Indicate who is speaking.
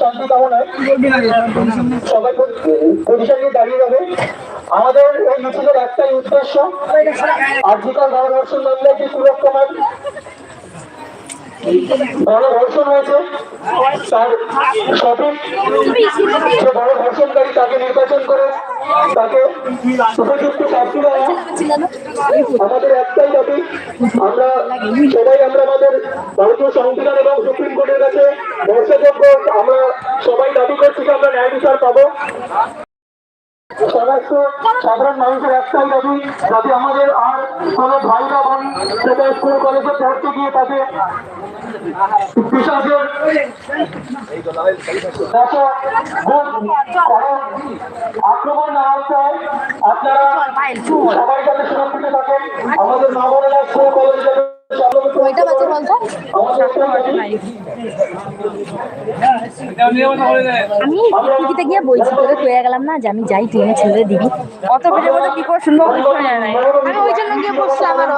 Speaker 1: চাই কামনায় সবাই নিয়ে দাঁড়িয়ে যাবে আমাদের এই মিছিলের একটাই উদ্দেশ্য আজকাল গণধর্ষণ মামলায় যে সুরজ কুমার বড় ধর্ষণ হয়েছে তাকে নির্বাচন করে, তাকে আমাদের একটাই আমরা সবাই আমরা আমাদের ভারতীয় সংবিধান এবং সুপ্রিম কোর্টের কাছে আমরা সবাই দাবি করছি যে আমরা ন্যায় বিচার পাবো। সাধারণ মানুষের একটাই যাতে আমাদের আর কোনো ভাই বা সেটা স্কুল, কলেজে পড়তে গিয়ে তাকে না হয় আপনারা সবাই যাতে থাকেন। আমাদের মা বোনেরা স্কুল, কলেজে
Speaker 2: কয়টা আমি টিকিতে গিয়ে বলছি তোকে কয়ে গেলাম না যে আমি যাই তুই ছেড়ে দিবি। অত ভিডিও কি করে শুনব? আমি ওই জন্য গিয়ে বসলাম আর।